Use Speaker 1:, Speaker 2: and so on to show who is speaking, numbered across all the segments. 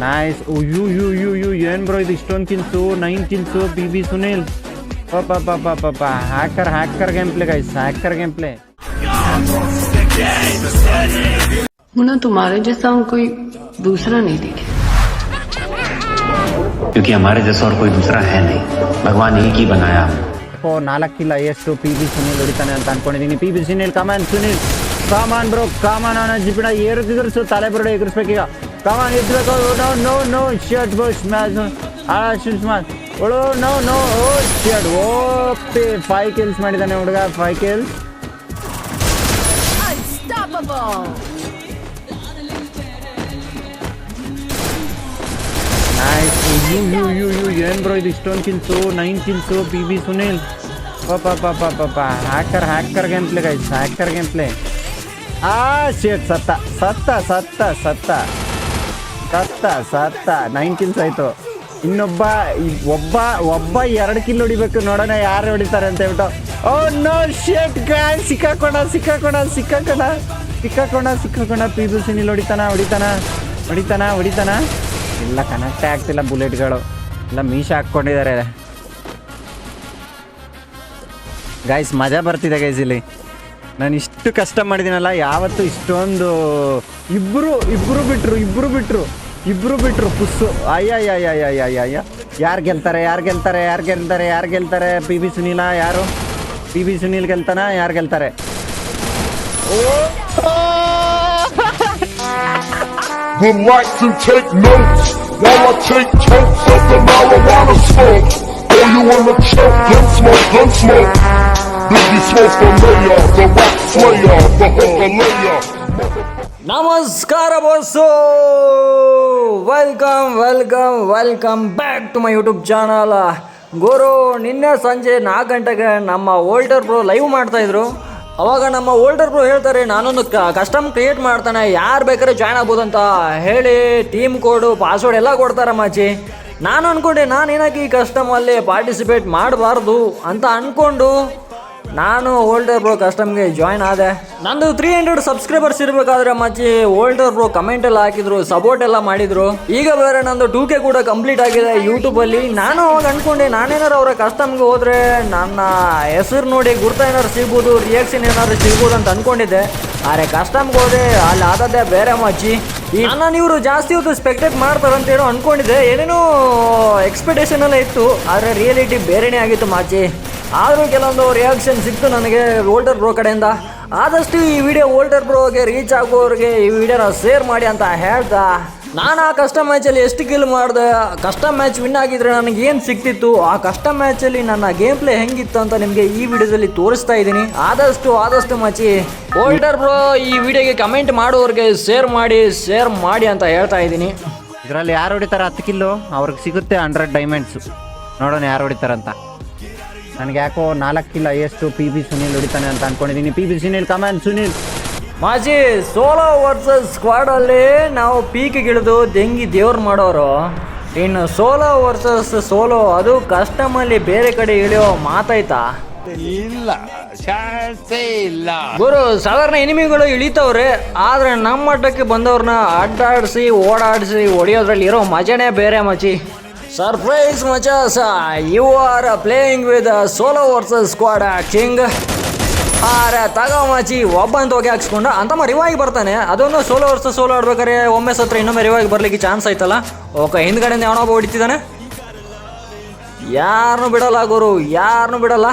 Speaker 1: nice you you you you ಏನು bro ಇದು ಇಷ್ಟೊಂದು kills nine kills B B Sunil ಪಾಪ ಪಾಪ ಪಾಪ hacker hacker game play guys hacker game play
Speaker 2: हूं ना तुम्हारे जैसा हूं कोई दूसरा नहीं दिखे
Speaker 3: क्योंकि हमारे जैसा और कोई दूसरा है नहीं भगवान एक ही बनाया हमें
Speaker 1: ಓ ನಾಲ್ಕು ಕಿಲ್ಲ ಎಷ್ಟು ಪಿ ಬಿ ಸುನಿಲ್ ಹೊಡಿತಾನೆ ಅಂತ ಅನ್ಕೊಂಡಿದ್ದೀನಿ P B Sunil come on Sunil come on bro come on ಅವನ ಜಿಪಿಣ ಏರು ಎಗರಿಸು ತಲೆ ಬರಡೆ ಎಗರಿಸ್ಬೇಕೀಗ ಕಮಾನ್ ಎದ್ಬೇಕು ನೋ ನೋ ನೋ ಶರ್ಟ್ ಬಸ್ ಮ್ಯಾಚ್ ಮ್ಯಾಚ್ ಒಳು no no oh shirt OP five kills ಮಾಡಿದ್ದಾನೆ ಹುಡುಗ five kills
Speaker 4: Unstoppable!
Speaker 1: Nice you you you you ಏನು ಬ್ರೋ ಇದು? ಇಷ್ಟೊಂದು kills nine kills P B Sunil ಪಾಪ ಪಾಪ ಪಾಪ hacker hacker game play guys hacker game play ಆ ಶೇಟ್ ಸತ್ತ ಸತ್ತ ಸತ್ತ ಸತ್ತ. ಸತ್ತ ಸತ್ತ. ನೈನ್ ಕಿಲ್ಸ್ ಆಯ್ತು ಇನ್ನೊಬ್ಬ ಒಬ್ಬ ಒಬ್ಬ ಎರಡು ಕಿಲ್ ಹೊಡಿಬೇಕು ನೋಡೋಣ ಯಾರು ಹೊಡಿತಾರೆ ಅಂತ ಹೇಳ್ಬಿಟ್ಟು ಓ ನೋ ಶೇಟ್ ಗಾಯ್ ಸಿಕ್ಕಾಕೋಣ ಸಿಕ್ಕಾಕೋಣ ಸಿಕ್ಕಾಕೋಣ ಸಿಕ್ಕಾಕೋಣ ಸಿಕ್ಕಾಕೋಣ ಬಿ ಸಿನಿಲ್ ಹೊಡಿತಾನ ಹೊಡಿತಾನ ಹೊಡಿತಾನ ಹೊಡಿತಾನ. ಇಲ್ಲ ಕನೆಕ್ಟೇ ಆಗ್ತಿಲ್ಲ ಬುಲೆಟ್ಗಳು. ಎಲ್ಲ ಮೀಶ ಹಾಕ್ಕೊಂಡಿದ್ದಾರೆ. ಗಾಯ್ಸ್ ಮಜಾ ಬರ್ತಿದೆ ಗೈಸ್ ಇಲ್ಲಿ. ನಾನು ಇಷ್ಟು ಕಷ್ಟ ಮಾಡಿದ್ದೀನಲ್ಲ, ಯಾವತ್ತು ಇಷ್ಟೊಂದು ಇಬ್ಬರು ಇಬ್ಬರು ಬಿಟ್ಟರು ಇಬ್ಬರು ಬಿಟ್ರು. ಇಬ್ಬರು ಬಿಟ್ರು ಪುಸ್ಸು ಅಯ್ಯ ಯಾರು ಗೆಲ್ತಾರೆ ಯಾರು ಗೆಲ್ತಾರೆ ಯಾರು ಗೆಲ್ತಾರೆ ಯಾರು ಗೆಲ್ತಾರೆ ಪಿ ಬಿ ಸುನೀಲ ಯಾರು ಪಿ ಬಿ ಸುನೀಲ್ ಗೆಲ್ತಾನ ಯಾರು ಗೆಲ್ತಾರೆ
Speaker 5: would like to take notes while I take totes of the marijuana smoke. Oh, you wanna choke? Gun smoke, gun smoke. Biggie smoke the mayor, the rock slayer, the hooker layer.
Speaker 6: ನಮಸ್ಕಾರ boss. Welcome welcome welcome back to my YouTube channel ಗುರು, ನಿನ್ನೆ ಸಂಜೆ ನಾಲ್ಕು ಗಂಟೆಗೆ ನಮ್ಮ older bro live ಮಾಡ್ತಾ ಇದ್ರು. ಅವಾಗ ನಮ್ಮ ಓಲ್ಡರ್ ಬ್ರೋ ಹೇಳ್ತಾರೆ, ನಾನೊಂದು ಕಸ್ಟಮ್ ಕ್ರಿಯೇಟ್ ಮಾಡ್ತಾನೆ. ಯಾರು ಬೇಕಾದ್ರೆ ಜಾಯ್ನ್ ಆಗ್ಬೋದು ಅಂತ ಹೇಳಿ ಟೀಮ್ ಕೋಡು ಪಾಸ್ವರ್ಡ್ ಎಲ್ಲ ಕೊಡ್ತಾರೆ ಮಾಚಿ ನಾನು ಅಂದ್ಕೊಂಡೆ ನಾನು ಏನಾಗಿ ಈ ಕಸ್ಟಮಲ್ಲಿ ಪಾರ್ಟಿಸಿಪೇಟ್ ಮಾಡಬಾರ್ದು ಅಂತ ಅನ್ಕೊಂಡು ನಾನು ಓಲ್ಡರ್ ಬ್ರೋ ಕಸ್ಟಮ್ಗೆ ಜಾಯ್ನ್ ಆದೆ. ನಂದು ತ್ರೀ ಹಂಡ್ರೆಡ್ ಸಬ್ಸ್ಕ್ರೈಬರ್ಸ್ ಇರಬೇಕಾದ್ರೆ ಮಚ್ಚಿ ಓಲ್ಡರ್ ಬ್ರೋ ಕಮೆಂಟ್ ಎಲ್ಲ ಹಾಕಿದ್ರು ಸಪೋರ್ಟ್ ಎಲ್ಲ ಮಾಡಿದ್ರು. ಈಗ ಬೇರೆ ನಂದು ಟೂ ಕೆ ಕೂಡ ಕಂಪ್ಲೀಟ್ ಆಗಿದೆ ಯೂಟ್ಯೂಬಲ್ಲಿ ನಾನು ಅವಾಗ ಅನ್ಕೊಂಡೆ ನಾನೇನಾರು ಅವರ ಕಸ್ಟಮ್ಗೆ ಹೋದ್ರೆ ನನ್ನ ಹೆಸರು ನೋಡಿ ಗುರ್ತ ಏನಾದ್ರು ಸಿಗ್ಬೋದು ರಿಯಾಕ್ಷನ್ ಏನಾದ್ರು ಸಿಗ್ಬೋದು ಅಂತ ಅನ್ಕೊಂಡಿದ್ದೆ. ಆದರೆ ಕಸ್ಟಮ್ಗೆ ಹೋದೆ. ಅಲ್ಲಿ ಆದದ್ದೇ ಬೇರೆ ಮಚ್ಚಿ ಈ ನಾನು ಇವರು ಜಾಸ್ತಿ ಹೊತ್ತು ಸ್ಪೆಕ್ಟೇಟ್ ಮಾಡ್ತಾರೆ ಅಂತ ಏನೋ ಅನ್ಕೊಂಡಿದ್ದೆ. ಏನೇನೋ ಎಕ್ಸ್ಪೆಕ್ಟೇಷನ್ ಎಲ್ಲ ಇತ್ತು. ಆದರೆ ರಿಯಾಲಿಟಿ ಬೇರೆನೇ ಆಗಿತ್ತು ಮಾಚಿ. ಆದರೂ ಕೆಲವೊಂದು ರಿಯಾಕ್ಷನ್ ಸಿಕ್ತು ನನಗೆ ಓಲ್ಡರ್ ಬ್ರೋ ಕಡೆಯಿಂದ. ಆದಷ್ಟು ಈ ವಿಡಿಯೋ ಓಲ್ಡರ್ ಬ್ರೋಗೆ ರೀಚ್ ಆಗೋರಿಗೆ ಈ ವಿಡಿಯೋನ ಶೇರ್ ಮಾಡಿ ಅಂತ ಹೇಳ್ತಾ. ನಾನು ಆ ಕಸ್ಟಮ್ ಮ್ಯಾಚಲ್ಲಿ ಎಷ್ಟು ಕಿಲ್ ಮಾಡಿದೆ ಕಸ್ಟಮ್ ಮ್ಯಾಚ್ ವಿನ್ ಆಗಿದ್ರೆ ನನಗೆ ಏನು ಸಿಕ್ತಿತ್ತು ಆ ಕಸ್ಟಮ್ ಮ್ಯಾಚಲ್ಲಿ ನನ್ನ ಗೇಮ್ ಪ್ಲೇ ಹೆಂಗಿತ್ತು ಅಂತ ನಿಮಗೆ ಈ ವಿಡಿಯೋದಲ್ಲಿ ತೋರಿಸ್ತಾ ಇದ್ದೀನಿ. ಆದಷ್ಟು ಆದಷ್ಟು ಮಚಿ ಓಲ್ಡರ್ ಬ್ರೋ ಈ ವಿಡಿಯೋಗೆ ಕಮೆಂಟ್ ಮಾಡೋರಿಗೆ ಶೇರ್ ಮಾಡಿ ಶೇರ್ ಮಾಡಿ ಅಂತ ಹೇಳ್ತಾ ಇದ್ದೀನಿ.
Speaker 1: ಇದರಲ್ಲಿ ಯಾರು ಹೊಡಿತಾರೆ ಹತ್ತು ಕಿಲ್ಲು ಅವ್ರಿಗೆ ಸಿಗುತ್ತೆ ಹಂಡ್ರೆಡ್ ಡೈಮಂಡ್ಸು ನೋಡೋಣ ಯಾರು ಹೊಡಿತಾರಂತ ನನಗೆ ಯಾಕೋ ನಾಲ್ಕು ಕಿಲ್ಲ ಎಷ್ಟು ಪಿ ಬಿ ಸುನೀಲ್ ಹೊಡಿತಾನೆ ಅಂತ ಅನ್ಕೊಂಡಿದ್ದೀನಿ P B Sunil come on Sunil
Speaker 6: ಮಾಜಿ ಸೋಲೋ ವರ್ಸಸ್ ಸ್ಕ್ವಾಡಲ್ಲಿ ನಾವು ಪೀಕಿಗಿಳಿದು ದೆಂಗಿ ದೇವ್ರು ಮಾಡೋರು. ಇನ್ನು ಸೋಲೋ ವರ್ಸಸ್ ಸೋಲೋ ಅದು ಕಸ್ಟಮಲ್ಲಿ ಬೇರೆ ಕಡೆ ಇಳಿಯೋ ಮಾತಾಯ್ತಾ?
Speaker 7: ಇಲ್ಲ ಇಲ್ಲ.
Speaker 6: ಗುರು ಸಾಧಾರಣ ಎನಿಮಿಗಳು ಇಳಿತವ್ರೆ ಆದ್ರೆ ನಮ್ಮ ಮಟ್ಟಕ್ಕೆ ಬಂದವ್ರನ್ನ ಅಡ್ಡಾಡಿಸಿ ಓಡಾಡಿಸಿ ಹೊಡಿಯೋದ್ರಲ್ಲಿ ಇರೋ ಮಜಾನೇ ಬೇರೆ ಮಚಿ. Surprise ಮಚಾಸ you are playing with solo versus squad king ಆರ ಒಬ್ಬ ಅಂತ ಹೋಗಿ ಹಾಕ್ಸ್ಕೊಂಡು ಅಂತಮ್ಮ ರಿವಾಗಿ ಬರ್ತಾನೆ. ಅದೊಂದು ಸೋಲೋ ವರ್ಷ ಸೋಲೋ ಆಡ್ಬೇಕಾರೆ ಒಮ್ಮೆ ಸತ್ರ ಇನ್ನೊಮ್ಮೆ ರಿವಾಗಿ ಬರ್ಲಿಕ್ಕೆ ಚಾನ್ಸ್ ಆಯ್ತಲ್ಲ? ಓಕೆ, ಹಿಂದ್ಗಡೆಯಿಂದ ಯಾವನೊಬ್ಬ ಹೊಡಿತಿದ್ದಾನೆ. ಯಾರನ್ನು ಬಿಡಲ್ಲ ಗುರು ಯಾರನ್ನು ಬಿಡಲ್ಲ.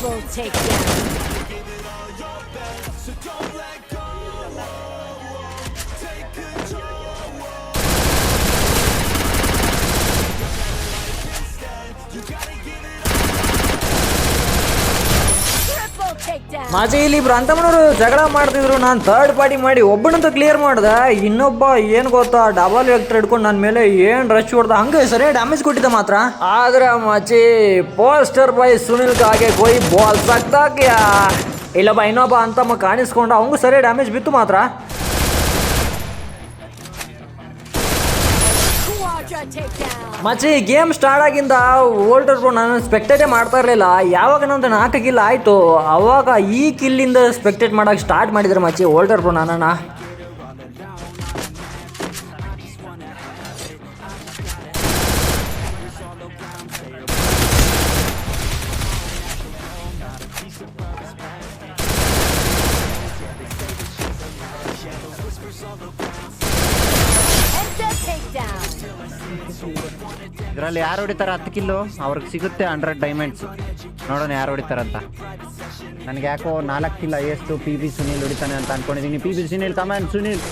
Speaker 4: Double takedown!
Speaker 6: ಮಾಜಿ ಇಲ್ಲಿ ಇಬ್ರು ಅಂತಮ್ಮನವರು ಜಗಳ ಮಾಡ್ತಿದ್ರು. ನಾನು ಥರ್ಡ್ ಪಾರ್ಟಿ ಮಾಡಿ ಒಬ್ಬನಂತ ಕ್ಲಿಯರ್ ಮಾಡ್ದೆ. ಇನ್ನೊಬ್ಬ ಏನು ಗೊತ್ತಾ ಡಬಲ್ ವೆಕ್ಟರ್ ಹಿಡ್ಕೊಂಡು ನನ್ನ ಮೇಲೆ ಏನು ರಶ್ ಹೊಡ್ದ? ಹಂಗೆ ಸರಿ ಡ್ಯಾಮೇಜ್ ಕೊಟ್ಟಿದ್ದ ಮಾತ್ರ. ಆದ್ರೆ ಮಾಚಿ ಪೋಸ್ಟರ್ ಬಾಯ್ ಸುನಿಲ್ ಕಾಗೆ ಕೊಯ್ ಬಾಲ್ ಸಕ್ತಾಕ್ಯಾ ಇಲ್ಲೊಬ್ಬ ಇನ್ನೊಬ್ಬ ಅಂತಮ್ಮ ಕಾಣಿಸ್ಕೊಂಡ, ಅವಂಗೂ ಸರಿ ಡ್ಯಾಮೇಜ್ ಬಿತ್ತು ಮಾತ್ರ. ಮಚ್ಚಿ ಗೇಮ್ ಸ್ಟಾರ್ಟ್ ಆಗಿಂದ ಓಲ್ಡರ್ ಪ್ರೊ ನಾನು ಸ್ಪೆಕ್ಟೇಟೇ ಮಾಡ್ತಾ ಇರಲಿಲ್ಲ. ಯಾವಾಗ ನಂದು ನಾಲ್ಕು ಕಿಲ್ ಆಯಿತು, ಅವಾಗ ಈ ಕಿಲ್ಲಿಂದ ಸ್ಪೆಕ್ಟೇಟ್ ಮಾಡೋಕೆ ಸ್ಟಾರ್ಟ್ ಮಾಡಿದ್ರೆ ಮಚ್ಚಿ ಓಲ್ಡರ್ ಪ್ರೊ
Speaker 1: ಅದರಲ್ಲಿ ಯಾರು ಹೊಡಿತಾರೆ ಹತ್ತು ಕಿಲೋ ಅವ್ರಿಗೆ ಸಿಗುತ್ತೆ ಹಂಡ್ರೆಡ್ ಡೈಮಂಡ್ಸ್ ನೋಡೋಣ ಯಾರು ಹೊಡಿತಾರಂತ ನನಗೆ ಯಾಕೋ ನಾಲ್ಕು ಕಿಲೋ ಎಷ್ಟು ಪಿ ಬಿ ಸುನೀಲ್ ಹೊಡಿತಾನೆ ಅಂತ ಅನ್ಕೊಂಡಿದ್ದೀನಿ P B Sunil come on Sunil.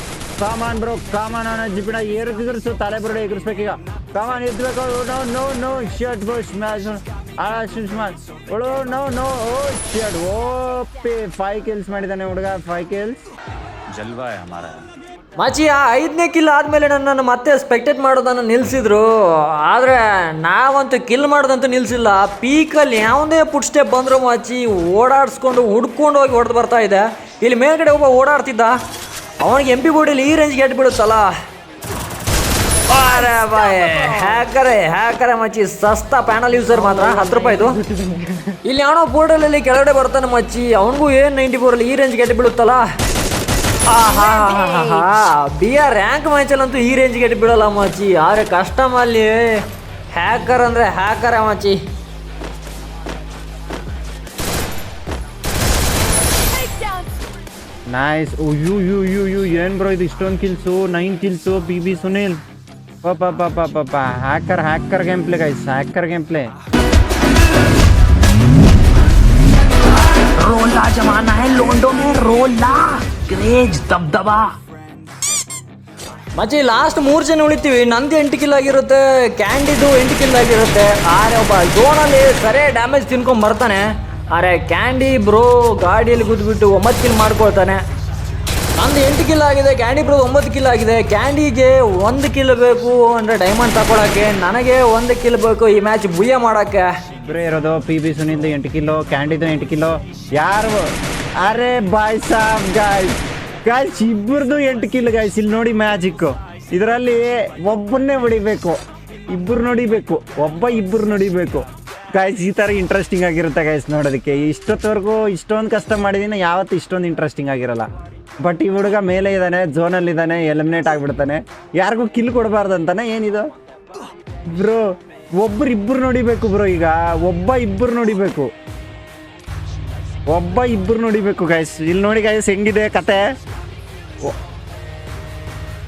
Speaker 1: Come on bro come on ಅನ್ನೋ ಜಿಬಿಡ ಏರುತ್ತಿದ್ರು ತಲೆ ಬುರುಡೆ ಈಗ. Come on ಎದ್ಬೇಕು no no no shirt bro smash ಆ Sushman oh no no oh shirt OP five kills ಮಾಡಿದ್ದಾನೆ ಹುಡುಗ ಫೈವ್ ಕಿಲ್ಸ್
Speaker 7: ಜಲ್ವಾ ಹಮಾರ
Speaker 6: ಮಚ್ಚಿ ಆ ಐದನೇ ಕಿಲ್ ಆದಮೇಲೆ ನನ್ನನ್ನು ಮತ್ತೆ ಸ್ಪೆಕ್ಟೇಟ್ ಮಾಡೋದನ್ನು ನಿಲ್ಲಿಸಿದ್ರು ಆದರೆ ನಾವಂತೂ ಕಿಲ್ ಮಾಡೋದಂತೂ ನಿಲ್ಲಿಸಿಲ್ಲ ಪೀಕಲ್ಲಿ ಯಾವುದೇ ಪುಟ್ ಸ್ಟೆಪ್ ಬಂದರೂ ಮಚ್ಚಿ ಓಡಾಡಿಸ್ಕೊಂಡು ಹುಡ್ಕೊಂಡು ಹೋಗಿ ಹೊಡೆದು ಬರ್ತಾ ಇದೆ. ಇಲ್ಲಿ ಮೇಲ್ಗಡೆ ಒಬ್ಬ ಓಡಾಡ್ತಿದ್ದ. ಅವನಿಗೆ ಎಂ ಪಿ ಬೋರ್ಡಲ್ಲಿ ಈ ರೇಂಜ್ ಗೆಟ್ ಬಿಡುತ್ತಲ್ಲ? ಅರೆ ಬಾಯ್. ಹ್ಯಾಕರೆ ಹ್ಯಾಕರೆ ಮಚ್ಚಿ ಸಸ್ತಾ ಪ್ಯಾನಲ್ ಯೂಸರ್ ಮಾತ್ರ. ಹತ್ತು ರೂಪಾಯಿದು ಇಲ್ಲಿ ಯಾವನೋ ಬೋರ್ಡಲ್ಲಿ ಕೆಳಗಡೆ ಬರ್ತಾನೆ ಮಚ್ಚಿ ಅವನಿಗೂ ಏನು ನೈಂಟಿ ಫೋರಲ್ಲಿ ಈ ರೇಂಜ್ ಎಟ್ಟು ಬೀಳುತ್ತಲ್ಲ ಬಿ ಆರ್ ರ್ಯಾಂಕ್ ಮ್ಯಾಚಲ್ಲಂತೂ ಈ ರೇಂಜ್ಗೆ ಎಟ್ಟು ಬಿಡಲ್ಲ ಮಚ್ಚಿ ಆದ್ರೆ ಕಸ್ಟಮಲ್ಲಿ ಹ್ಯಾಕರ್ ಅಂದರೆ ಹ್ಯಾಕರೇ ಮಚ್ಚಿ
Speaker 4: Takedown.
Speaker 1: Nice you you you you ಏನ್ ಬ್ರೋ ಇದು ಇಷ್ಟೊಂದು kills nine kills P B Sunil ಪಾಪ ಪಾಪ ಪಾಪ hacker hacker game play guys hacker game play
Speaker 3: रोला जमाना है लोंडो में रोला क्रेज दबदबा
Speaker 6: ಮಚ್ಚಿ ಲಾಸ್ಟ್ ಮೂರು ಜನ ಉಳಿತೀವಿ ನಂದು ಎಂಟು ಕಿಲ್ ಆಗಿರುತ್ತೆ ಕ್ಯಾಂಡಿದು ಎಂಟು ಕಿಲ್ ಆಗಿರುತ್ತೆ ಆರೆ ಒಬ್ಬ ಝೋನಲ್ಲಿ ಸರೇ ಡ್ಯಾಮೇಜ್ ತಿನ್ಕೊಂಡ್ ಬರ್ತಾನೆ ಆರೆ ಕ್ಯಾಂಡಿ ಬ್ರೋ ಗಾಡಿಯಲ್ಲಿ ಗುದ್ಬಿಟ್ಟು ಒಂಬತ್ತು ಕಿಲ್ ಮಾಡ್ಕೊಳ್ತಾನೆ ನಂದು ಎಂಟು ಕಿಲ್ ಆಗಿದೆ ಕ್ಯಾಂಡಿ ಬ್ರೋ ಒಂಬತ್ತು ಕಿಲ್ ಆಗಿದೆ ಕ್ಯಾಂಡಿಗೆ ಒಂದು ಕಿಲ್ ಬೇಕು ಅಂದರೆ ಡೈಮಂಡ್ ತಗೊಳಕ್ಕೆ ನನಗೆ ಒಂದು ಕಿಲ್ ಬೇಕು ಈ ಮ್ಯಾಚ್ ಬುಯ್ಯ ಮಾಡೋಕ್ಕೆ
Speaker 1: ಇಬ್ಬರೇ ಇರೋದು ಪಿ ಬಿ ಸುನಿಂದ ಎಂಟು ಕಿಲೋ, ಕ್ಯಾಂಡಿದು ಎಂಟು ಕಿಲೋ. ಯಾರು? ಅರೆ ಬಾಯ್ ಸಾಬ್ ಗಾಯ್ಸ್ ಗಾಯ್ಸ್ ಇಬ್ಬರದು ಎಂಟು ಕಿಲೋ ಗಾಯ್ಸ್ ಇಲ್ಲಿ ನೋಡಿ ಮ್ಯಾಜಿಕ್ ಇದರಲ್ಲಿ ಒಬ್ಬನ್ನೇ ಹೊಡಿಬೇಕು. ಇಬ್ಬರು ನೋಡಿಬೇಕು. ಒಬ್ಬ ಇಬ್ಬರು ನೋಡಿಬೇಕು. ಗಾಯ್ಸ್ ಈ ಥರ ಇಂಟ್ರೆಸ್ಟಿಂಗ್ ಆಗಿರುತ್ತೆ ಗಾಯ್ಸ್ ನೋಡೋದಕ್ಕೆ. ಇಷ್ಟೊತ್ತವರೆಗೂ ಇಷ್ಟೊಂದು ಕಷ್ಟ ಮಾಡಿದ್ದೀನಿ ಯಾವತ್ತು ಇಷ್ಟೊಂದು ಇಂಟ್ರೆಸ್ಟಿಂಗ್ ಆಗಿರಲ್ಲ. ಬಟ್ ಈ ಹುಡುಗ ಮೇಲೆ ಇದ್ದಾನೆ ಝೋನಲ್ಲಿದ್ದಾನೆ ಎಲಿಮಿನೇಟ್ ಆಗಿಬಿಡ್ತಾನೆ. ಯಾರಿಗೂ ಕಿಲ್ ಕೊಡಬಾರ್ದು ಅಂತಾನೆ ಏನಿದು? ಬ್ರೋ ಒಬ್ರು ಇಬ್ಬರು ನೋಡಿಬೇಕು ಬ್ರೋ ಈಗ. ಒಬ್ಬ ಇಬ್ಬರು ನೋಡಿಬೇಕು. ಒಬ್ಬ ಇಬ್ಬರು ನೋಡಿಬೇಕು ಗಾಯಸ್ ಇಲ್ಲಿ ನೋಡಿ ಗಾಯಸ್ ಹೆಂಗಿದೆ ಕತೆ?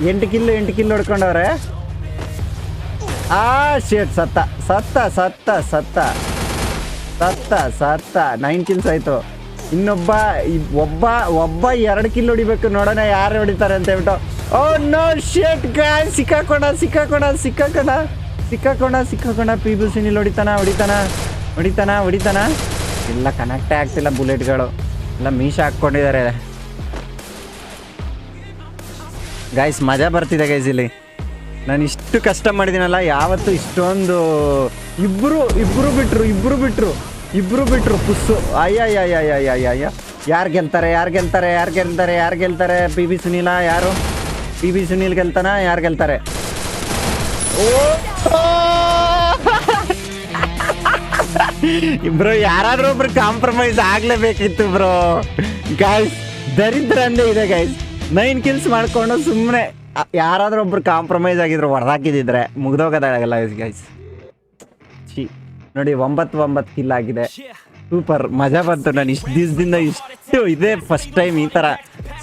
Speaker 1: ಎಂಟು ಕಿಲ್ಲು ಎಂಟು ಕಿಲ್ಲು ಹೊಡ್ಕೊಂಡವ್ರೆ. ಆ ಶೇಟ್ ಸತ್ತ. ಸತ್ತ ಸತ್ತ ಸತ್ತ. ಸತ್ತ ಸತ್ತ. ನೈನ್ ಕಿಲ್ಸ್ ಆಯ್ತು. ಇನ್ನೊಬ್ಬ ಒಬ್ಬ ಒಬ್ಬ ಎರಡು ಕಿಲ್ ಹೊಡಿಬೇಕು ನೋಡೋಣ ಯಾರು ಹೊಡಿತಾರೆ ಅಂತ ಹೇಳ್ಬಿಟ್ಟು ಓ ನೋ ಶೇಟ್ ಗಾಯ್ ಸಿಕ್ಕಾಕೋಣ ಸಿಕ್ಕಾಕೋಣ ಸಿಕ್ಕಾಕೊಂಡ. ಸಿಕ್ಕಾಕೊಂಡ ಸಿಕ್ಕಾಕೊಂಡ ಪಿ ಬಿ ಸಿನಿಲ್ ಹೊಡಿತಾನ ಹೊಡಿತಾನ ಹೊಡಿತಾನ ಹೊಡಿತಾನ. ಇಲ್ಲ ಕನೆಕ್ಟೇ ಆಗ್ತಿಲ್ಲ ಬುಲೆಟ್ಗಳು. ಎಲ್ಲ ಮೀಶ ಹಾಕ್ಕೊಂಡಿದ್ದಾರೆ. ಗಾಯ್ಸ್ ಮಜಾ ಬರ್ತಿದೆ ಗೈಸ್ ಇಲ್ಲಿ. ನಾನು ಇಷ್ಟು ಕಷ್ಟ ಮಾಡಿದ್ದೀನಲ್ಲ, ಯಾವತ್ತು ಇಷ್ಟೊಂದು ಇಬ್ಬರು ಇಬ್ಬರು ಬಿಟ್ಟರು ಇಬ್ಬರು ಬಿಟ್ಟರು ಇಬ್ಬರು ಬಿಟ್ಟರು ಪುಸ್ಸು. ಅಯ್ಯ ಯಾರು ಗೆಲ್ತಾರೆ ಯಾರು ಗೆಲ್ತಾರೆ ಯಾರು ಗೆಲ್ತಾರೆ ಯಾರು ಗೆಲ್ತಾರೆ? ಪಿ ಬಿ ಸುನೀಲ ಯಾರು? ಪಿ ಬಿ ಸುನೀಲ್ ಗೆಲ್ತಾನ, ಯಾರು ಗೆಲ್ತಾರೆ? ಬ್ರೋ, ಯಾರಾದ್ರೂ ಒಬ್ರು ಕಾಂಪ್ರಮೈಸ್ ಆಗ್ಲೇಬೇಕಿತ್ತು ಬ್ರೋ. ಗೈಸ್ ದರಿದ್ರ ಅಂದೇ ಇದೆ ಗೈಸ್ ನೈನ್ ಕಿಲ್ಸ್ ಮಾಡ್ಕೊಂಡು ಸುಮ್ಮನೆ ಯಾರಾದ್ರೂ ಒಬ್ರು ಕಾಂಪ್ರಮೈಸ್ ಆಗಿದ್ರು ಹೊಡೆದಾಕಿದ್ರೆ ಮುಗ್ದೋಗೋದಾಗಲ್ಲ ಗೈಸ್ ಛೀ, ನೋಡಿ, ಒಂಬತ್ತು ಒಂಬತ್ತು ಕಿಲ್ ಆಗಿದೆ. ಸೂಪರ್ ಮಜಾ ಬಂತು. ನಾನು ಇಷ್ಟು ದಿವಸದಿಂದ ಇಷ್ಟು ಇದೇ ಫಸ್ಟ್ ಟೈಮ್ ಈ ಥರ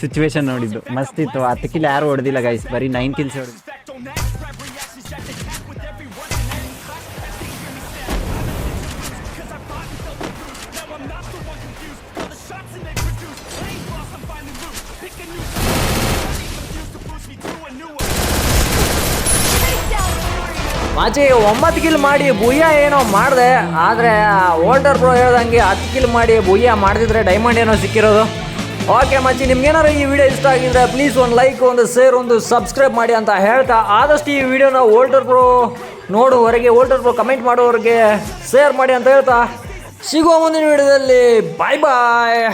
Speaker 1: ಸಿಚುವೇಶನ್ ನೋಡಿದ್ದು. ಮಸ್ತ್ ಇತ್ತು. ಹತ್ತು ಕಿಲ್ ಯಾರು ಹೊಡೆದಿಲ್ಲ ಗೈಸ್ ಬರೀ ನೈನ್ ಕಿಲ್ಸ್ ಹೊಡೆದು
Speaker 6: ಮಾಚಿ ಒಂಬತ್ತು ಕಿಲ್ ಮಾಡಿ ಬುಯ್ಯ ಏನೋ ಮಾಡಿದೆ, ಆದರೆ ಓಲ್ಡರ್ ಪ್ರೋ ಹೇಳ್ದಂಗೆ ಹತ್ತು ಕಿಲ್ ಮಾಡಿ ಬುಯ್ಯ ಮಾಡಿದ್ರೆ ಡೈಮಂಡ್ ಏನೋ ಸಿಕ್ಕಿರೋದು. ಓಕೆ ಮಚ್ಚಿ ನಿಮ್ಗೇನಾರು ಈ ವಿಡಿಯೋ ಇಷ್ಟ ಆಗಿದ್ರೆ ಪ್ಲೀಸ್ ಒಂದು ಲೈಕ್ ಒಂದು ಶೇರ್ ಒಂದು ಸಬ್ಸ್ಕ್ರೈಬ್ ಮಾಡಿ ಅಂತ ಹೇಳ್ತಾ, ಆದಷ್ಟು ಈ ವಿಡಿಯೋನ ಓಲ್ಡರ್ ಪ್ರೋ ನೋಡುವವರೆಗೆ ಓಲ್ಡರ್ ಪ್ರೋ ಕಮೆಂಟ್ ಮಾಡೋವರೆಗೆ ಶೇರ್ ಮಾಡಿ ಅಂತ ಹೇಳ್ತಾ, ಸಿಗುವ ಮುಂದಿನ ವಿಡಿಯೋದಲ್ಲಿ ಬಾಯ್ ಬಾಯ್